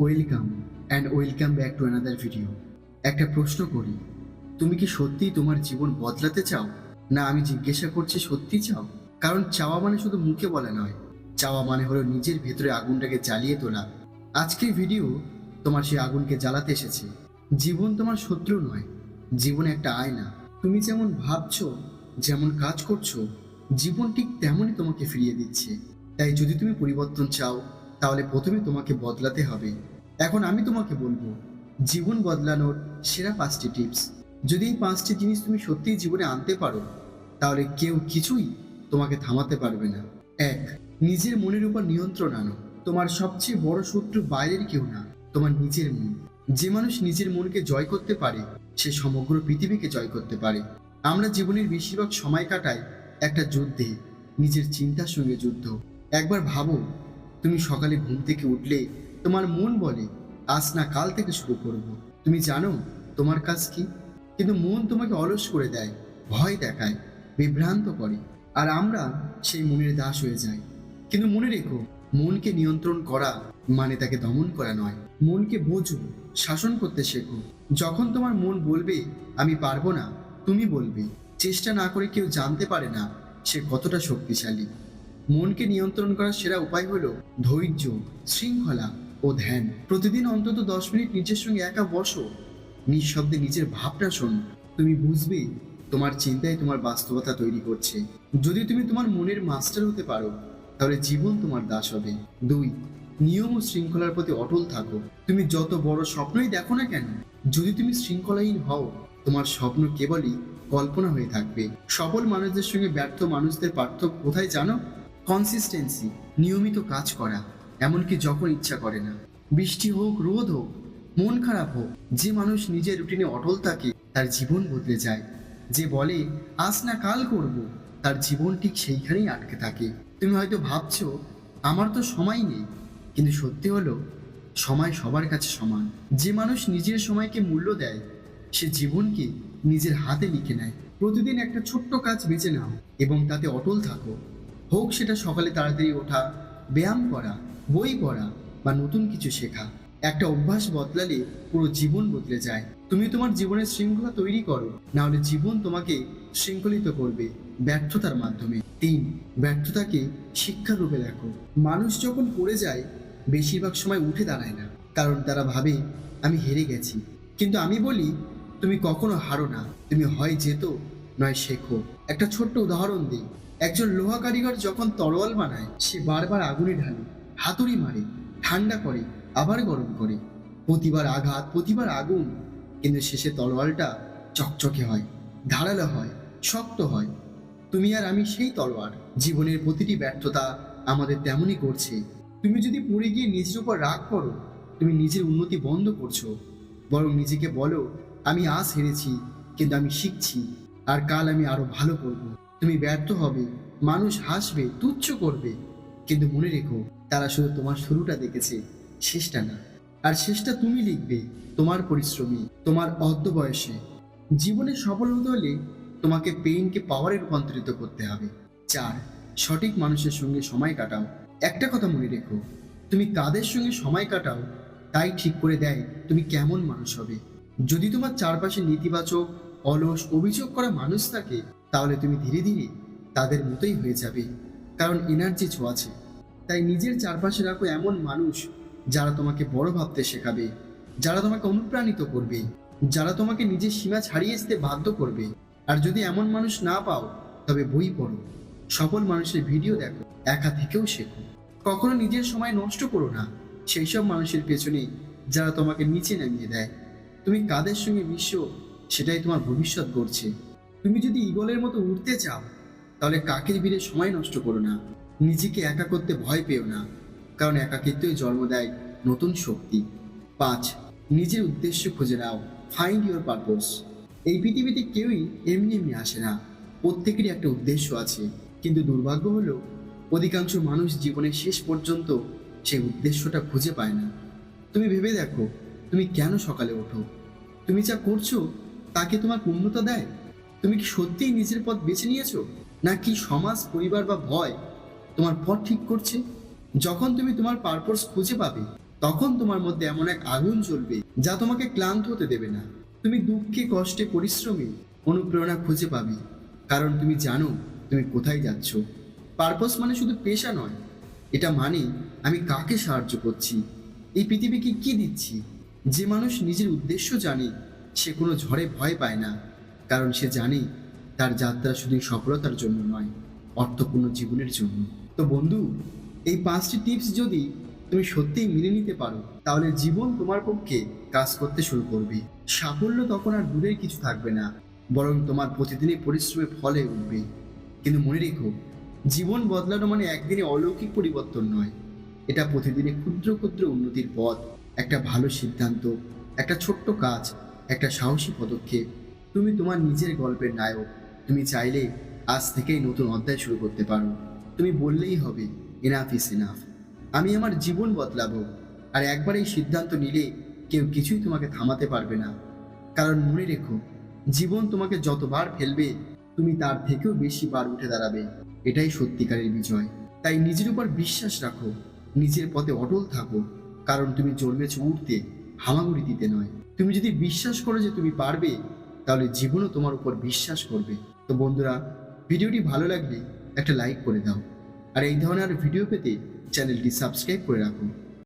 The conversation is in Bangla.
Welcome and welcome back to another video একটা প্রশ্ন করি, তুমি কি সত্যিই তোমার জীবন বদলাতে চাও? না, আমি জিজ্ঞাসা করছি সত্যি চাও? কারণ চাওয়া মানে শুধু মুখে বলা নয়, চাওয়া মানে হলো নিজের ভেতরে আগুনটাকে জ্বালিয়ে তোলা। আজকের ভিডিও তোমার সেই আগুনকে জ্বালাতে এসেছে। জীবন তোমার শত্রু নয়, জীবন একটা আয়না। তুমি যেমন ভাবছ, যেমন কাজ করছ, জীবন ঠিক তেমনই তোমাকে ফিরিয়ে দিচ্ছে। তাই যদি তুমি পরিবর্তন চাও তাহলে প্রথমে তোমাকে বদলাতে হবে। এখন আমি তোমাকে বলব, জীবন বদলানোর সেরা পাঁচটি টিপস। যদি এই পাঁচটি জিনিস তুমি সত্যিই জীবনে আনতে পারো, তাহলে কেউ কিছুই তোমাকে থামাতে পারবে না। এক, নিজের মনের উপর নিয়ন্ত্রণ আনো। তোমার সবচেয়ে বড় শত্রু বাইরের কেউ না, তোমার নিজের মন। যে মানুষ নিজের মনকে জয় করতে পারে, সে সমগ্র পৃথিবীকে জয় করতে পারে। আমরা জীবনের বেশিরভাগ সময় কাটাই একটা যুদ্ধে, নিজের চিন্তার সঙ্গে যুদ্ধ। একবার ভাবো তুমি সকালে ঘুম থেকে উঠলে তোমার মন বলে, আজ না কাল থেকে শুরু করব। তুমি জানো তোমার কাজ কি? কিন্তু মন তোমাকে অলস করে দেয়, ভয় দেখায়, বিভ্রান্ত করে। আর আমরা সেই মনের দাস হয়ে যাই। কিন্তু মনে রেখো, মনকে নিয়ন্ত্রণ করা মানে তাকে দমন করা নয়। মনকে বোঝো, শাসন করতে শেখো। যখন তোমার মন বলবে, আমি পারব না, তুমি বলবে, চেষ্টা না করে কেউ জানতে পারে না সে কতটা শক্তিশালী। মনকে নিয়ন্ত্রণ করার সেরা উপায় হলো ধৈর্য, শৃঙ্খলা ও ধ্যান। প্রতিদিন অন্তত দশ মিনিট নিজের সঙ্গে একা বসো। নিঃশব্দে নিজের ভাবটা শোনো। তুমি বুঝবে তোমার চিন্তাই তোমার বাস্তবতা তৈরি করছে। যদি তুমি তোমার মনের মাস্টার হতে পারো, তাহলে জীবন তোমার দাস হবে। দুই, নিয়ম ও শৃঙ্খলার প্রতি অটল থাকো। তুমি যত বড় স্বপ্নই দেখো না কেন, যদি তুমি শৃঙ্খলাহীন হও, তোমার স্বপ্ন কেবলই কল্পনা হয়ে থাকবে। সফল মানুষদের সঙ্গে ব্যর্থ মানুষদের পার্থক্য কোথায় জানো? কনসিস্টেন্সি নিয়মিত কাজ করা, এমনকি যখন ইচ্ছা করে না। বৃষ্টি হোক, রোদ হোক, মন খারাপ হোক, যে মানুষ নিজের রুটিনে অটল থাকে, তার জীবন বদলে যায়। যে বলে, আজ না কাল করব তার জীবন ঠিক সেইখানেই আটকে থাকে। তুমি হয়তো ভাবছ, আমার তো সময় নেই কিন্তু সত্যি হলো, সময় সবার কাছে সমান। যে মানুষ নিজের সময়কে মূল্য দেয়, সে জীবনকে নিজের হাতে লিখে নেয়। প্রতিদিন একটা ছোট্ট কাজ বেছে নাও এবং তাতে অটল থাকো। হোক সেটা সকালে তাড়াতাড়ি ওঠা, ব্যায়াম করা, বই পড়া বা নতুন কিছু শেখা, একটা অভ্যাস বদলালে পুরো জীবন বদলে যায়। তুমি তোমার জীবনের শৃঙ্খলা তৈরি করো না হলে জীবন তোমাকে শৃঙ্খলিত করবে ব্যর্থতার মাধ্যমে। তিন, ব্যর্থতাকে শিক্ষার রূপে দেখো। মানুষ যখন পড়ে যায়, বেশিরভাগ সময় উঠে দাঁড়ায় না, কারণ তারা ভাবে, আমি হেরে গেছি। কিন্তু আমি বলি, তুমি কখনো হারো না, তুমি হয় যেত, নয় শেখো। একটা ছোট্ট উদাহরণ দিই। একজন লোহা কারিগর যখন তরোয়াল বানায়, সে বারবার আগুনে ঢালে, হাতুড়ি মারে, ঠান্ডা করে, আবার গরম করে। প্রতিবার আঘাত, প্রতিবার আগুন। কিন্তু শেষে তলোয়ালটা চকচকে হয়, ধারালো হয়, শক্ত হয়। তুমি আর আমি সেই তলোয়ার জীবনের প্রতিটি ব্যর্থতা আমাদের তেমনই করছে। তুমি যদি পড়ে গিয়ে নিজের উপর রাগ করো, তুমি নিজের উন্নতি বন্ধ করছ। বরং নিজেকে বলো, আমি আজ হেরেছি, কিন্তু আমি শিখছি, আর কাল আমি আরও ভালো করব। তুমি ব্যর্থ হবে, মানুষ হাসবে, তুচ্ছ করবে। কিন্তু মনে রেখো, তারা শুধু তোমার শুরুটা দেখেছে, শেষটা না। আর শেষটা তুমি লিখবে, তোমার পরিশ্রমী, তোমার অর্ধ বয়সে জীবনে সফল হতে হলে তোমাকে পেইনকে পাওয়ারে রূপান্তরিত করতে হবে। চার, সঠিক মানুষের সঙ্গে সময় কাটাও। একটা কথা মনে রেখো, তুমি কাদের সঙ্গে সময় কাটাও, তাই ঠিক করে দেয় তুমি কেমন মানুষ হবে। যদি তোমার চারপাশে নেতিবাচক, অলস, অভিযোগ করা মানুষ থাকে তাহলে তুমি ধীরে ধীরে তাদের মতোই হয়ে যাবে। কারণ এনার্জি ছোঁয়াছে তাই নিজের চারপাশে রাখো এমন মানুষ যারা তোমাকে বড় ভাবতে শেখাবে, যারা তোমাকে অনুপ্রাণিত করবে, যারা তোমাকে নিজের সীমা ছাড়িয়ে আসতে বাধ্য করবে। আর যদি এমন মানুষ না পাও, তবে বই পড়ো। সফল মানুষের ভিডিও দেখো, একা থেকেও শেখো। কখনো নিজের সময় নষ্ট করো না। সেই সব মানুষের পেছনে যারা তোমাকে নিচে নামিয়ে দেয়। তুমি কাদের সঙ্গে মিশছ সেটাই তোমার ভবিষ্যৎ গড়ছে। তুমি যদি ইগলের মতো উঠতে চাও, তাহলে কাকের ভিড়ে সময় নষ্ট করো না। নিজেকে একা করতে ভয় পেও না, কারণ একাকিত্বই জন্ম দেয় নতুন শক্তি। পাঁচ, নিজের উদ্দেশ্য খুঁজে নাও। ফাইন্ড ইউর পারপোজ এই পৃথিবীতে কেউই এমনি এমনি আসে না। প্রত্যেকেরই একটা উদ্দেশ্য আছে। কিন্তু দুর্ভাগ্য হলো, অধিকাংশ মানুষ জীবনের শেষ পর্যন্ত সেই উদ্দেশ্যটা খুঁজে পায় না। তুমি ভেবে দেখো, তুমি কেন সকালে ওঠো? তুমি যা করছ, তাকে তোমার পূর্ণতা দেয়? তুমি কি সত্যিই নিজের পথ বেছে নিয়েছো? নাকি সমাজ, পরিবার বা ভয় তোমার পথ ঠিক করছে? যখন তুমি তোমার পারপোস খুঁজে পাবে, তখন তোমার মধ্যে এমন এক আগুন জ্বলবে যা তোমাকে ক্লান্ত হতে দেবে না। তুমি দুঃখে, কষ্টে, পরিশ্রমে অনুপ্রেরণা খুঁজে পাবে। কারণ তুমি জানো তুমি কোথায় যাচ্ছ। পারপোস মানে শুধু পেশা নয়, এটা মানে আমি কাকে সাহায্য করছি? এই পৃথিবীকে কি দিচ্ছি? যে মানুষ নিজের উদ্দেশ্য জানে, সে কোনো ঝড়ে ভয় পায় না। কারণ সে জানে তার যাত্রা শুধু সফলতার জন্য নয়, অর্থপূর্ণ জীবনের জন্য। তো বন্ধু, এই পাঁচটি টিপস যদি তুমি সত্যিই মেনে নিতে পারো, তাহলে জীবন তোমার পক্ষে কাজ করতে শুরু করবে। সাফল্য তখন আর দূরের কিছু থাকবে না, বরং তোমার প্রতিদিনই পরিশ্রমের ফলে উঠবে। কিন্তু মনে রেখো, জীবন বদলানো মানে একদিনে অলৌকিক পরিবর্তন নয়। এটা প্রতিদিনের ক্ষুদ্র ক্ষুদ্র উন্নতির পথ, একটা ভালো সিদ্ধান্ত, একটা ছোট্ট কাজ, একটা সাহসী পদক্ষেপ। তুমি তোমার নিজের গল্পের নায়ক। তুমি চাইলে আজ থেকেই নতুন অধ্যায় শুরু করতে পারো। তুমি বললেই হবে এনাফ ইস এনাফ আমি আমার জীবন বদলাবো। আর একবার এই সিদ্ধান্ত নিলে কেউ কিছুই তোমাকে থামাতে পারবে না। কারণ মনে রেখো, জীবন তোমাকে যতবার ফেলবে, তুমি তার থেকেও বেশি বার উঠে দাঁড়াবে। এটাই সত্যিকারের বিজয়। তাই নিজের উপর বিশ্বাস রাখো, নিজের পথে অটল থাকো। কারণ তুমি জন্মেছ উঠতে হামাগুড়ি দিতে নয়। তুমি যদি বিশ্বাস করো যে তুমি পারবে তাহলে জীবনও তোমার উপর বিশ্বাস করবে। তো বন্ধুরা, ভিডিওটি ভালো লাগলে একটা লাইক করে দাও। আর এই ধরনের ভিডিও পেতে চ্যানেলটি সাবস্ক্রাইব করে রাখো।